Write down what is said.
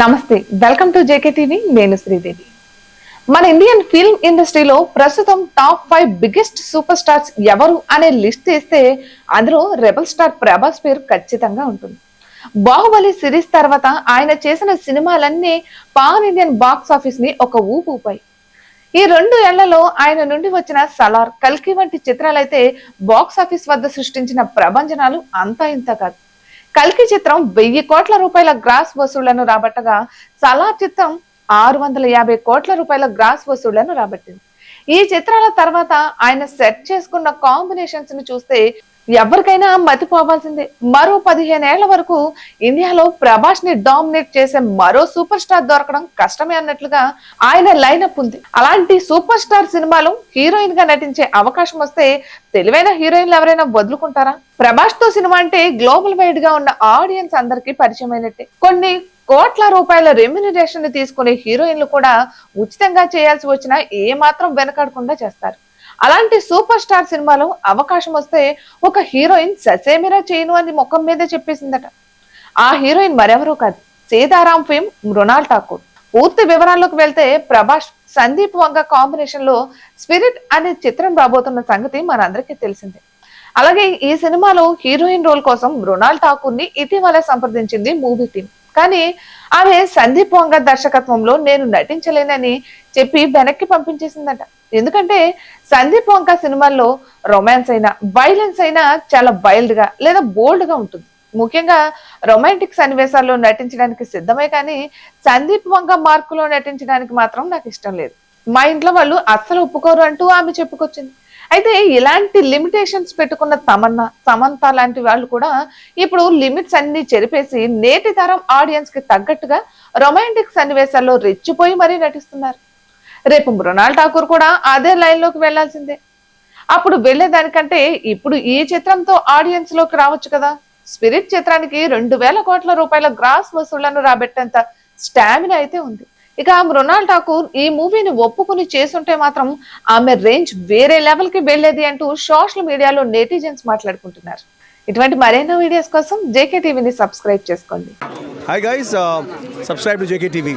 నమస్తే welcome to JK TV నేను శ్రీదేవి. మన ఇండియన్ ఫిల్మ్ ఇండస్ట్రీలో ప్రస్తుతం top five biggest super stars ఎవరు అనే లిస్ట్ తీస్తే అందులో రెబల్ స్టార్ ప్రభాస్ పేరు ఖచ్చితంగా ఉంటుంది. బాహుబలి సిరీస్ తర్వాత ఆయన చేసిన సినిమాలన్నీ పాన్ ఇండియన్ బాక్స్ ఆఫీస్ని ఒక ఊపు ఊపాయి. ఈ రెండు ఏళ్ళలో ఆయన నుండి వచ్చిన సలార్ కల్కి వంటి చిత్రాలైతే బాక్స్ ఆఫీస్ వద్ద సృష్టించిన ప్రభంజనాలు అంతా ఇంత కాదు. కల్కి చిత్రం వెయ్యి కోట్ల రూపాయల గ్రాస్ వసూళ్ళను రాబట్టగా సలార్ చిత్రం ఆరు వందల యాభై కోట్ల రూపాయల గ్రాస్ వసూళ్ళను రాబట్టింది. ఈ చిత్రాల తర్వాత ఆయన సెట్ చేసుకున్న కాంబినేషన్స్ని చూస్తే ఎవరికైనా మతిపోవాల్సిందే. మరో పదిహేనేళ్ళ వరకు ఇండియాలో ప్రభాస్ని డామినేట్ చేసే మరో సూపర్ స్టార్ దొరకడం కష్టమే అన్నట్లుగా ఆయన లైనప్ ఉంది. అలాంటి సూపర్ స్టార్ సినిమాలో హీరోయిన్గా నటించే అవకాశం వస్తే తెలివైన హీరోయిన్లు ఎవరైనా వదులుకుంటారా? ప్రభాస్తో సినిమా అంటే గ్లోబల్ వైడ్గా ఉన్న ఆడియన్స్ అందరికీ పరిచయమైనట్టే. కొన్ని కోట్ల రూపాయల రెమ్యునరేషన్ తీసుకునే హీరోయిన్లు కూడా ఉచితంగా చేయాల్సి వచ్చినా ఏ మాత్రం వెనకాడకుండా చేస్తారు. అలాంటి సూపర్ స్టార్ సినిమాలో అవకాశం వస్తే ఒక హీరోయిన్ ససేమిరా చేయను అని ముఖం మీదే చెప్పేసిందట. ఆ హీరోయిన్ మరెవరూ కాదు. సీతారాం ఫిల్మ్ మృణాల్ ఠాకూర్. పూర్తి వివరాల్లోకి వెళ్తే ప్రభాస్ సందీప్ వంగ కాంబినేషన్లో స్పిరిట్ అనే చిత్రం రాబోతున్న సంగతి మనందరికీ తెలిసిందే. అలాగే ఈ సినిమాలో హీరోయిన్ రోల్ కోసం మృణాల్ ఠాకూర్ని ఇటీవల సంప్రదించింది మూవీ టీం. కానీ ఆమె సందీప్ వంగ దర్శకత్వంలో నేను నటించలేనని చెప్పి వెనక్కి పంపించేసిందట. ఎందుకంటే సందీప్ వంక సినిమాల్లో రొమాన్స్ అయినా వైలెన్స్ అయినా చాలా బైల్డ్గా లేదా బోల్డ్గా ఉంటుంది. ముఖ్యంగా రొమాంటిక్ సన్నివేశాల్లో నటించడానికి సిద్ధమే కానీ సందీప్ వంక మార్కులో నటించడానికి మాత్రం నాకు ఇష్టం లేదు. మా ఇంట్లో వాళ్ళు అస్సలు ఒప్పుకోరు అంటూ ఆమె చెప్పుకొచ్చింది. అయితే ఇలాంటి లిమిటేషన్స్ పెట్టుకున్న తమన్నా సమంత లాంటి వాళ్ళు కూడా ఇప్పుడు లిమిట్స్ అన్ని చెరిపేసి నేటి తరం ఆడియన్స్కి తగ్గట్టుగా రొమాంటిక్ సన్నివేశాల్లో రెచ్చిపోయి మరీ నటిస్తున్నారు. రేపు మృణాల్ ఠాకూర్ కూడా అదే లైన్లోకి వెళ్ళాల్సిందే అప్పుడు వెళ్ళేదానికంటే ఇప్పుడు ఈ చిత్రంతో ఆడియన్స్లోకి రావచ్చు కదా. స్పిరిట్ చిత్రానికి రెండు వేల కోట్ల రూపాయల గ్రాస్ వసూళ్ళను రాబెట్టేంత స్టామినా అయితే ఉంది. ఇక మృణాల్ ఠాకూర్ ఈ మూవీని ఒప్పుకుని చేసుంటే మాత్రం ఆమె రేంజ్ వేరే లెవెల్కి వెళ్ళేది అంటూ సోషల్ మీడియాలో నెటిజన్స్ మాట్లాడుకుంటున్నారు. ఇటువంటి మరెన్నో వీడియోస్ కోసం జేకే టీవీని సబ్స్క్రైబ్ చేసుకోండి. Hi guys subscribe to JK TV